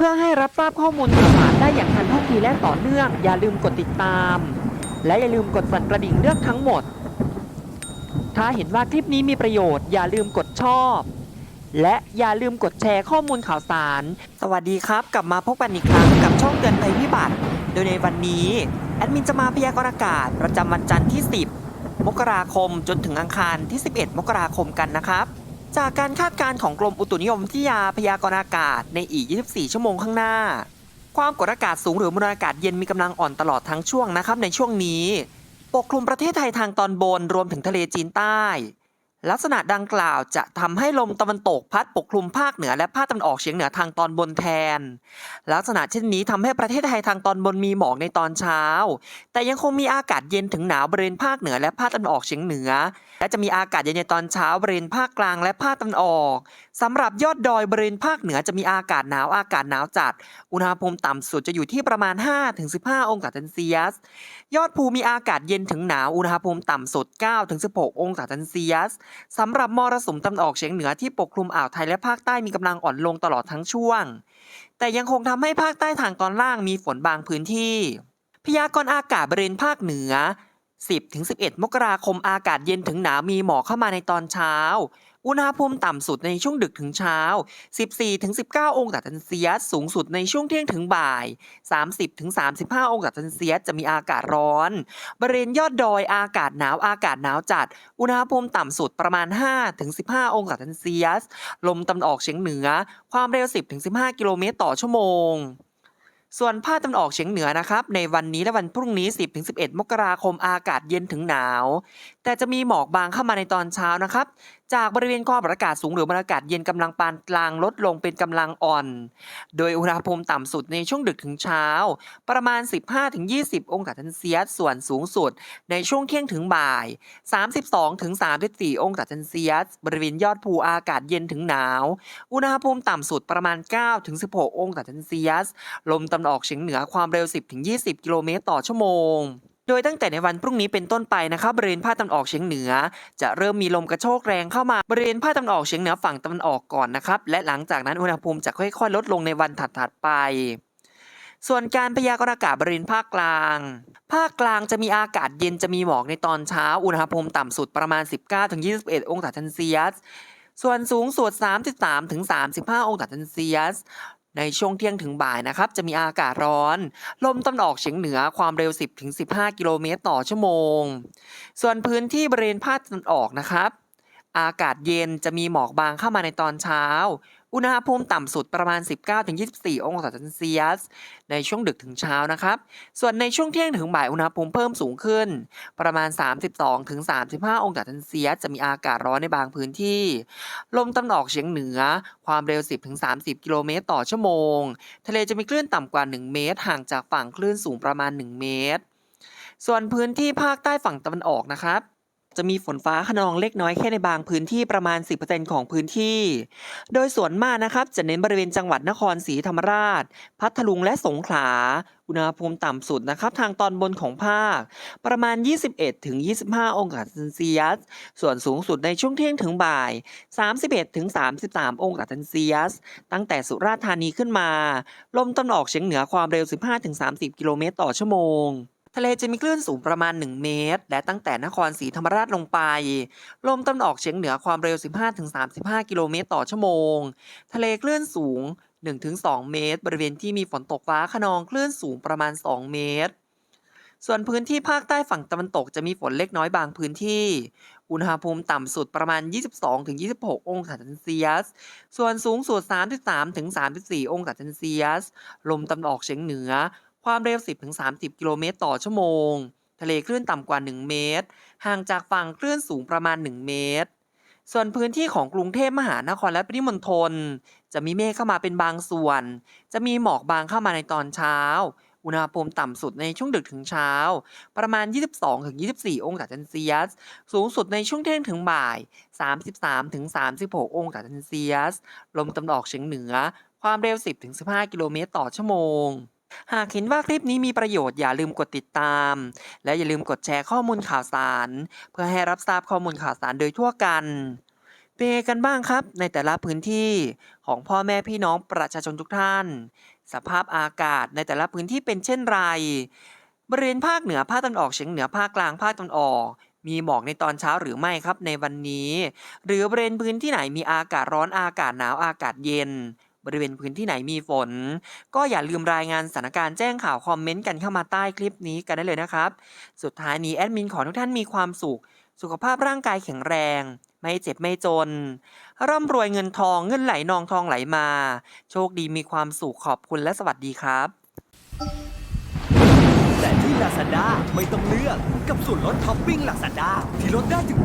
เพื่อให้รับทราบข้อมูลข่าวสารได้อย่างทันท่วงทีและต่อเนื่อง อย่าลืมกดติดตาม และอย่าลืมกดสั่นกระดิ่งเลือกทั้งหมด ถ้าเห็นว่าคลิปนี้มีประโยชน์ อย่าลืมกดชอบ และอย่าลืมกดแชร์ข้อมูลข่าวสาร สวัสดีครับ กลับมาพบกันอีกครั้งกับช่องเตือนภัยพิบัติ โดยในวันนี้แอดมินจะมาพยากรณ์อากาศประจำวันจันทร์ที่ 10 มกราคมจนถึงอังคารที่ 11 มกราคมกันนะครับ จากการคาดการณ์ของกรมอุตุนิยมวิทยาพยากรณ์อากาศในอีก 24 ชั่วโมงข้างหน้า ความกดอากาศสูงหรือมวลอากาศเย็นมีกำลังอ่อนตลอดทั้งช่วงนะครับในช่วงนี้ ปกคลุมประเทศไทยทางตอนบนรวมถึงทะเลจีนใต้ ลักษณะดังกล่าวจะทำให้ลมตะวันตกพัดปกคลุมภาคเหนือและภาคตะวันออกเฉียงเหนือทางตอนบนแทน ลักษณะเช่นนี้ทำให้ประเทศไทยทางตอนบนมีหมอกในตอนเช้า แต่ยังคงมีอากาศเย็นถึงหนาวบริเวณภาคเหนือและภาคตะวันออกเฉียงเหนือ และจะมีอากาศเย็นในตอนเช้าบริเวณภาคกลางและภาคตะวันออกสำหรับยอดดอยบริเวณภาคเหนือจะมีอากาศหนาวอากาศหนาวจัด อุณหภูมิต่ำสุดจะอยู่ที่ประมาณ 5-15 องศาเซลเซียส ยอดภูมีอากาศเย็นถึงหนาวอุณหภูมิต่ำสุด 9-16 องศาเซลเซียสสำหรับมรสุมตะวันออกเฉียงเหนือที่ปกคลุมอ่าวไทยและภาคใต้มีกำลังอ่อนลงตลอดทั้งช่วง แต่ยังคงทำให้ภาคใต้ทางตอนล่างมีฝนบางพื้นที่ พยากรณ์อากาศบริเวณภาคเหนือ 10-11 มกราคมอากาศเย็นถึงหนาวมีหมอกเข้ามาในตอนเช้า อุณหภูมิต่ำสุดในช่วงดึกถึงเช้า 14-19 องศาเซลเซียส สูงสุดในช่วงเที่ยงถึงบ่าย 30-35 องศาเซลเซียส จะมีอากาศร้อน บริเวณยอดดอยอากาศหนาวอากาศหนาวจัด อุณหภูมิต่ำสุดประมาณ5-15 องศาเซลเซียส ลมตะวันออกเฉียงเหนือ ความเร็ว 10-15 กิโลเมตรต่อชั่วโมง ส่วนภาคตะวันออกเฉียงเหนือนะครับ ในวันนี้และวันพรุ่งนี้ 10-11 มกราคมอากาศเย็นถึงหนาว แต่จะมีหมอกบางเข้ามาในตอนเช้านะครับ จากบริเวณความกดอากาศสูงหรือมวลอากาศเย็นกำลังปานกลางลดลงเป็นกำลังอ่อน โดยอุณหภูมิต่ำสุดในช่วงดึกถึงเช้า ประมาณ 15-20 องศาเซลเซียส ส่วนสูงสุด ในช่วงเที่ยงถึงบ่าย 32-34 องศาเซลเซียส บริเวณยอดภูอากาศเย็นถึงหนาว อุณหภูมิต่ำสุดประมาณ 9-16 องศาเซลเซียส ลมตวันออกเฉียงเหนือความเร็ว 10-20 กิโลเมตรต่อชั่วโมงโดยตั้งแต่ในวันพรุ่งนี้เป็นต้นไปนะครับบริเวณภาคตะวันออกเฉียงเหนือ จะเริ่มมีลมกระโชกแรงเข้ามาบริเวณภาคตะวันออกเฉียงเหนือฝั่งตะวันออกก่อนนะครับและหลังจากนั้นอุณหภูมิจะค่อยๆ ลดลงในวันถัดๆไป ส่วนการพยากรณ์อากาศบริเวณภาคกลาง ภาคกลางจะมีอากาศเย็นจะมีหมอกในตอนเช้า อุณหภูมิต่ำสุดประมาณ 19-21 องศาเซลเซียส ส่วนสูงสุด 33-35 องศาเซลเซียส ในช่วงเที่ยงถึงบ่ายนะครับจะมีอากาศร้อน ลมตะวันออกเฉียงเหนือความเร็ว 10-15 กิโลเมตรต่อชั่วโมง ส่วนพื้นที่บริเวณภาคตะวันออกนะครับ อากาศเย็นจะมีหมอกบางเข้ามาในตอนเช้า อุณหภูมิต่ำสุดประมาณ 19-24 องศาเซลเซียส ในช่วงดึกถึงเช้านะครับ ส่วนในช่วงเที่ยงถึงบ่ายอุณหภูมิเพิ่มสูงขึ้น ประมาณ 32-35 องศาเซลเซียส จะมีอากาศร้อนในบางพื้นที่ ลมตะวันออกเฉียงเหนือ ความเร็ว 10-30 กิโลเมตรต่อชั่วโมง ทะเลจะมีคลื่นต่ำกว่า 1 เมตร ห่างจากฝั่งคลื่นสูงประมาณ 1 เมตร ส่วนพื้นที่ภาคใต้ฝั่งตะวันออกนะครับ จะมีฝนฟ้าขนองเล็กน้อยแค่ในบางพื้นที่ประมาณ 10%ของพื้นที่ โดยส่วนมากนะครับจะเน้นบริเวณจังหวัดนครศรีธรรมราช พัทลุงและสงขลา อุณหภูมิต่ำสุดนะครับทางตอนบนของภาค ประมาณ 21-25 องศาเซลเซียส ส่วนสูงสุดในช่วงเที่ยงถึงบ่าย 31-33 องศาเซลเซียส ตั้งแต่สุราษฎร์ธานีขึ้นมา ลมตะวันออกเฉียงเหนือความเร็ว 15-30 กิโลเมตรต่อชั่วโมง ทะเลจะมีคลื่นสูงประมาณ 1 เมตร และตั้งแต่นครศรีธรรมราชลงไป ลมตะวันออกเฉียงเหนือความเร็ว 15-35 กิโลเมตรต่อชั่วโมง ทะเลคลื่นสูง 1-2 เมตร บริเวณที่มีฝนตกฟ้าขนองคลื่นสูงประมาณ 2 เมตร ส่วนพื้นที่ภาคใต้ฝั่งตะวันตกจะมีฝนเล็กน้อยบางพื้นที่ อุณหภูมิต่ำสุดประมาณ 22-26 องศาเซลเซียส ส่วนสูงสุด 33-34 องศาเซลเซียส ลมตะวันออกเฉียงเหนือ ความเร็ว 10-30 กิโลเมตรต่อชั่วโมง ทะเลคลื่นต่ำกว่า 1 เมตร ห่างจากฝั่งคลื่นสูงประมาณ 1 เมตร ส่วนพื้นที่ของกรุงเทพมหานครและปริมณฑลจะมีเมฆเข้ามาเป็นบางส่วน จะมีหมอกบางเข้ามาในตอนเช้า อุณหภูมิต่ำสุดในช่วงดึกถึงเช้า ประมาณ 22-24 องศาเซลเซียส สูงสุดในช่วงเที่ยงถึงบ่าย 33-36 องศาเซลเซียส ลมตะวันออกเฉียงเหนือ ความเร็ว 10-15 กิโลเมตรต่อชั่วโมง หากเห็นว่าคลิปนี้มีประโยชน์อย่าลืมกดติดตาม และอย่าลืมกดแชร์ข้อมูลข่าวสาร เพื่อให้รับทราบข้อมูลข่าวสารโดยทั่วกันเป็นไงกันบ้างครับในแต่ละพื้นที่ของพ่อแม่พี่น้องประชาชนทุกท่าน สภาพอากาศในแต่ละพื้นที่เป็นเช่นไร บริเวณภาคเหนือภาคตะวันออกเฉียงเหนือภาคกลางภาคตะวันออก มีหมอกในตอนเช้าหรือไม่ครับในวันนี้ หรือบริเวณพื้นที่ไหนมีอากาศร้อนอากาศหนาวอากาศเย็น บริเวณพื้นที่ไหนมีฝน ก็อย่าลืมรายงานสถานการณ์แจ้งข่าวคอมเมนต์กันเข้ามาใต้คลิปนี้กันได้เลยนะครับ สุดท้ายนี้แอดมินขอทุกท่านมีความสุข สุขภาพร่างกายแข็งแรง ไม่เจ็บไม่จน ร่ำรวยเงินทองเงินไหลนองทองไหลมา โชคดีมีความสุขขอบคุณและสวัสดีครับ แต่ที่ Lazada ไม่ต้องเลือกกับส่วนลดท็อปปิ้ง Lazada ที่ลดได้ถึง